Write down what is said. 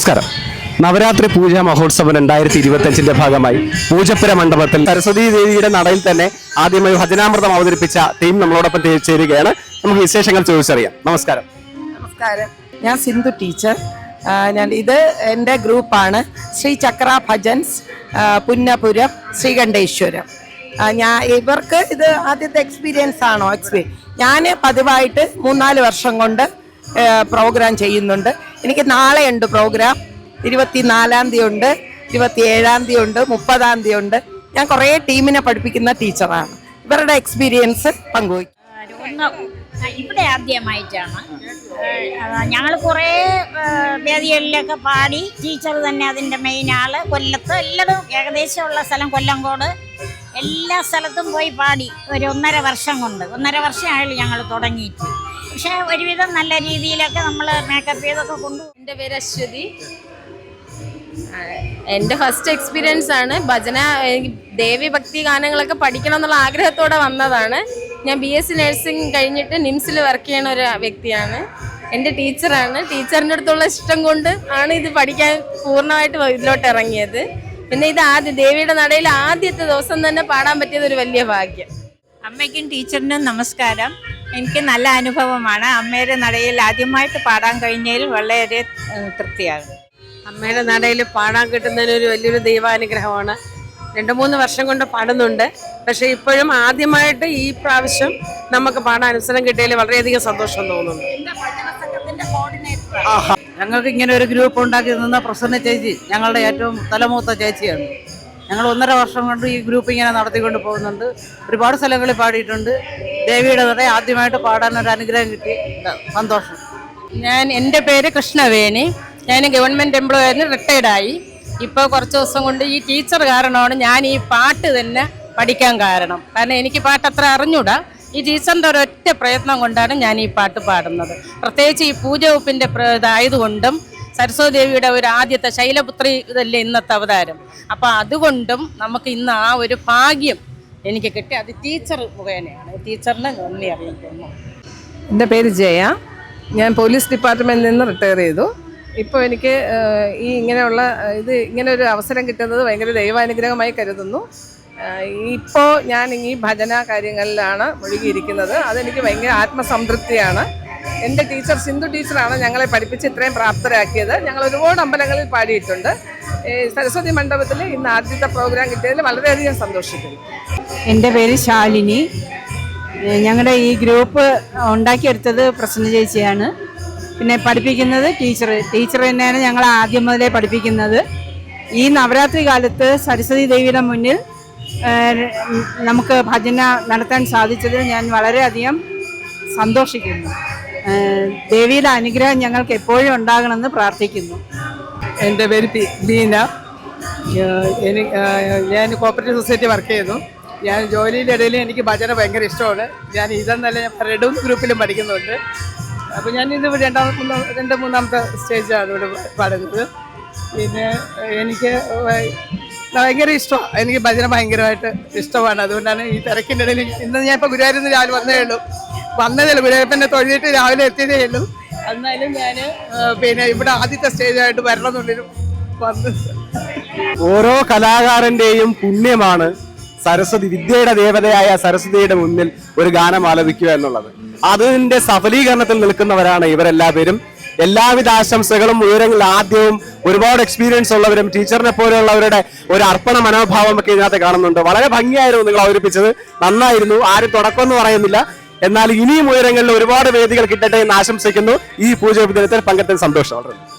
നമസ്കാരം. നവരാത്രി പൂജ മഹോത്സവം രണ്ടായിരത്തി ഇരുപത്തഞ്ചിന്റെ ഭാഗമായി പൂജപ്പുര മണ്ഡപത്തിൽ സരസ്വതി ദേവിയുടെ നടയിൽ തന്നെ ആദ്യമായി ഭജനാമൃതം അവതരിപ്പിച്ച ടീം നമ്മളോടൊപ്പം ചേരുകയാണ്. നമുക്ക് വിശേഷങ്ങൾ ചോദിച്ചറിയാം. നമസ്കാരം. നമസ്കാരം. ഞാൻ സിന്ധു ടീച്ചർ. ഞാൻ ഇത് എന്റെ ഗ്രൂപ്പാണ്. ശ്രീ ചക്ര ഭജൻസ് പുന്നപുരം ശ്രീകണ്ഠേശ്വരം ഞാൻ ഇവർക്ക് ഇത് ആദ്യത്തെ എക്സ്പീരിയൻസ് ആണോ? എക്സ്പീരിയൻസ് ഞാൻ പതിവായിട്ട് മൂന്നാൽ വർഷം കൊണ്ട് പ്രോഗ്രാം ചെയ്യുന്നുണ്ട്. എനിക്ക് നാളെ ഉണ്ട് പ്രോഗ്രാം ഇരുപത്തിനാലാം തീയതി ഉണ്ട് ഇരുപത്തി ഏഴാം തീയതി ഉണ്ട് മുപ്പതാം തീയതി ഉണ്ട്. ഞാൻ കുറേ ടീമിനെ പഠിപ്പിക്കുന്ന ടീച്ചറാണ്. ഇവരുടെ എക്സ്പീരിയൻസ് പങ്കുവയ്ക്കും. ഇവിടെ ആദ്യമായിട്ടാണ്. ഞങ്ങൾ കുറേ വേദികളിലൊക്കെ പാടി ടീച്ചർ തന്നെ അതിന്റെ മെയിൻ ആൾ. കൊല്ലത്ത് എല്ലായിടും ഏകദേശമുള്ള സ്ഥലം കൊല്ലംകോട് എല്ലാ സ്ഥലത്തും പോയി പാടി. ഒരു ഒന്നര വർഷം കൊണ്ട്. ഒന്നര വർഷമായുള്ളൂ ഞങ്ങൾ തുടങ്ങിയിട്ട്. പക്ഷേ ഒരുവിധം നല്ല രീതിയിലൊക്കെ നമ്മൾ മേക്കപ്പ് ചെയ്തൊക്കെ കൊണ്ടു എന്റെ പേര് അശ്വതി. എന്റെ ഫസ്റ്റ് എക്സ്പീരിയൻസ് ആണ്. ഭജന എനിക്ക് ദേവി ഭക്തി ഗാനങ്ങളൊക്കെ പഠിക്കണം എന്നുള്ള ആഗ്രഹത്തോടെ വന്നതാണ്. ഞാൻ ബി എസ് സി നഴ്സിംഗ് കഴിഞ്ഞിട്ട് നിംസിൽ വർക്ക് ചെയ്യണ ഒരു വ്യക്തിയാണ്. എന്റെ ടീച്ചറാണ് ടീച്ചറിന്റെ അടുത്തുള്ള ഇഷ്ടം കൊണ്ട് ആണ് ഇത് പഠിക്കാൻ പൂർണമായിട്ട് ഇതിലോട്ട് ഇറങ്ങിയത്. പിന്നെ ഇത് ആദ്യം ദേവിയുടെ നടയിൽ ആദ്യത്തെ ദിവസം തന്നെ പാടാൻ പറ്റിയത് ഒരു വലിയ ഭാഗ്യം. അമ്മയ്ക്കും ടീച്ചറിനും നമസ്കാരം. എനിക്ക് നല്ല അനുഭവമാണ്. അമ്മയുടെ നടയിൽ ആദ്യമായിട്ട് പാടാൻ കഴിഞ്ഞതിൽ വളരെ തൃപ്തിയാണ്. തൃപ്തിയാകും അമ്മയുടെ നടയിൽ പാടാൻ കിട്ടുന്നതിന് ഒരു വലിയൊരു ദൈവാനുഗ്രഹമാണ്. രണ്ട് മൂന്ന് വർഷം കൊണ്ട് പാടുന്നുണ്ട്. പക്ഷെ ഇപ്പോഴും ആദ്യമായിട്ട് ഈ പ്രാവശ്യം നമുക്ക് പാടാൻ അവസരം കിട്ടിയതിൽ വളരെയധികം സന്തോഷം തോന്നുന്നു. ഞങ്ങൾക്ക് ഇങ്ങനെ ഒരു ഗ്രൂപ്പ് ഉണ്ടാക്കി നിന്ന പ്രസന്ന ചേച്ചി ഞങ്ങളുടെ ഏറ്റവും തലമൂത്ത ചേച്ചിയാണ്. ഞങ്ങൾ ഒന്നര വർഷം കൊണ്ട് ഈ ഗ്രൂപ്പ് ഇങ്ങനെ നടത്തിക്കൊണ്ട് പോകുന്നുണ്ട്. ഒരുപാട് സ്ഥലങ്ങളിൽ പാടിയിട്ടുണ്ട്. ദേവിയുടെ നിറയെ ആദ്യമായിട്ട് പാടാൻ ഒരു അനുഗ്രഹം കിട്ടി. സന്തോഷം. ഞാൻ എന്റെ പേര് കൃഷ്ണവേണി. ഞാൻ ഗവൺമെന്റ് എംപ്ലോയി ആയിരുന്നു റിട്ടയർഡായി. ഇപ്പോൾ കുറച്ച് ദിവസം കൊണ്ട് ഈ ടീച്ചർ കാരണമാണ് ഞാൻ ഈ പാട്ട് തന്നെ പഠിക്കാൻ കാരണം. കാരണം എനിക്ക് പാട്ട് അത്ര അറിഞ്ഞൂടാ. ഈ ടീച്ചറിന്റെ ഒരൊറ്റ പ്രയത്നം കൊണ്ടാണ് ഞാൻ ഈ പാട്ട് പാടുന്നത്. പ്രത്യേകിച്ച് ഈ പൂജ വകുപ്പിന്റെ ഇതായതുകൊണ്ടും സരസ്വതി ദേവിയുടെ ഒരു ആദ്യത്തെ ശൈലപുത്രി ഇതല്ലേ ഇന്നത്തെ അവതാരം. അപ്പോൾ അതുകൊണ്ടും നമുക്ക് ഇന്ന് ആ ഒരു ഭാഗ്യം എനിക്ക് കിട്ടി അത് ടീച്ചർ മുഖേനയാണ്. ടീച്ചറിന് നന്ദി അറിയിക്കുന്നു. എന്റെ പേര് ജയ. ഞാൻ പോലീസ് ഡിപ്പാർട്ട്മെന്റിൽ നിന്ന് റിട്ടയർ ചെയ്തു. ഇപ്പോൾ എനിക്ക് ഈ ഇങ്ങനെയുള്ള ഇത് ഇങ്ങനെ ഒരു അവസരം കിട്ടുന്നത് ഭയങ്കര ദൈവാനുഗ്രഹമായി കരുതുന്നു. ഇപ്പോൾ ഞാൻ ഈ ഭജന കാര്യങ്ങളിലാണ് മുഴുകിയിരിക്കുന്നത്. അതെനിക്ക് ഭയങ്കര ആത്മസംതൃപ്തിയാണ്. എന്റെ ടീച്ചർ സിന്ധു ടീച്ചറാണ് ഞങ്ങളെ പഠിപ്പിച്ച് ഇത്രയും പ്രാപ്തരാക്കിയത്. ഞങ്ങൾ ഒരുപാട് അമ്പലങ്ങളിൽ പാടിയിട്ടുണ്ട്. സരസ്വതി മണ്ഡപത്തിൽ ഇന്ന് ആദ്യത്തെ പ്രോഗ്രാം കിട്ടിയതിൽ വളരെയധികം സന്തോഷിക്കുന്നു. എന്റെ പേര് ശാലിനി. ഞങ്ങളുടെ ഈ ഗ്രൂപ്പ് ഉണ്ടാക്കിയെടുത്തത് പ്രസന്ന ചേച്ചിയാണ്. പിന്നെ പഠിപ്പിക്കുന്നത് ടീച്ചർ ടീച്ചർ തന്നെയാണ് ഞങ്ങൾ ആദ്യം മുതലേ പഠിപ്പിക്കുന്നത്. ഈ നവരാത്രി കാലത്ത് സരസ്വതി ദേവിയുടെ മുന്നിൽ നമുക്ക് ഭജന നടത്താൻ സാധിച്ചതിൽ ഞാൻ വളരെയധികം സന്തോഷിക്കുന്നു. ദേവിയുടെ അനുഗ്രഹം ഞങ്ങൾക്ക് എപ്പോഴും ഉണ്ടാകണമെന്ന് പ്രാർത്ഥിക്കുന്നു. എന്റെ പേര് ബീന. ഞാൻ കോപ്പറേറ്റീവ് സൊസൈറ്റി വർക്ക് ചെയ്യുന്നു. ഞാൻ ജോലിയുടെ ഇടയിൽ എനിക്ക് ഭജന ഭയങ്കര ഇഷ്ടമാണ്. ഞാൻ ഇതെന്നല്ല ഞാൻ റെഡൂൺ ഗ്രൂപ്പിലും പഠിക്കുന്നുണ്ട്. അപ്പോൾ ഞാൻ ഇത് രണ്ടാമത്തെ മൂന്നാം രണ്ട് മൂന്നാമത്തെ സ്റ്റേജാണ് ഇവിടെ പാടുന്നത് പിന്നെ എനിക്ക് ഭയ- ഭയങ്കര ഇഷ്ടമാണ് എനിക്ക് ഭജന ഭയങ്കരമായിട്ട് ഇഷ്ടമാണ്. അതുകൊണ്ടാണ് ഈ തിരക്കിന്റെ ഇടയിൽ ഇന്ന് ഞാൻ ഇപ്പോൾ ഗുരുവായൂരിൽ നിന്ന് രാവിലെ വന്നേ ഉള്ളൂ. വന്നതേ ഉള്ളൂ. ഗുരുവായൂരപ്പനെ തൊഴിലിട്ട് രാവിലെ എത്തിയതേ ഉള്ളൂ. എന്നാലും ഞാൻ പിന്നെ ഇവിടെ ആദ്യത്തെ സ്റ്റേജായിട്ട് വരണം വന്ന് ഓരോ കലാകാരന്റെയും പുണ്യമാണ്. സരസ്വതി വിദ്യയുടെ ദേവതയായ സരസ്വതിയുടെ മുന്നിൽ ഒരു ഗാനം ആലപിക്കുക എന്നുള്ളത്. അതിന്റെ സഫലീകരണത്തിൽ നിൽക്കുന്നവരാണ് ഇവരെല്ലാവരും. എല്ലാവിധ ആശംസകളും ഉയരങ്ങളിൽ ആദ്യവും ഒരുപാട് എക്സ്പീരിയൻസ് ഉള്ളവരും ടീച്ചറിനെ പോലെയുള്ളവരുടെ ഒരു അർപ്പണ മനോഭാവം ഒക്കെ ഇതിനകത്ത് കാണുന്നുണ്ട്. വളരെ ഭംഗിയായിരുന്നു നിങ്ങൾ അവതരിപ്പിച്ചത്. നന്നായിരുന്നു. ആരും തുടക്കം എന്ന് പറയുന്നില്ല. എന്നാൽ ഇനിയും ഉയരങ്ങളിൽ ഒരുപാട് വേദികൾ കിട്ടട്ടെ എന്ന് ആശംസിക്കുന്നു. ഈ പൂജ ദിനത്തിൽ പങ്കെടുത്തതിൽ സന്തോഷം.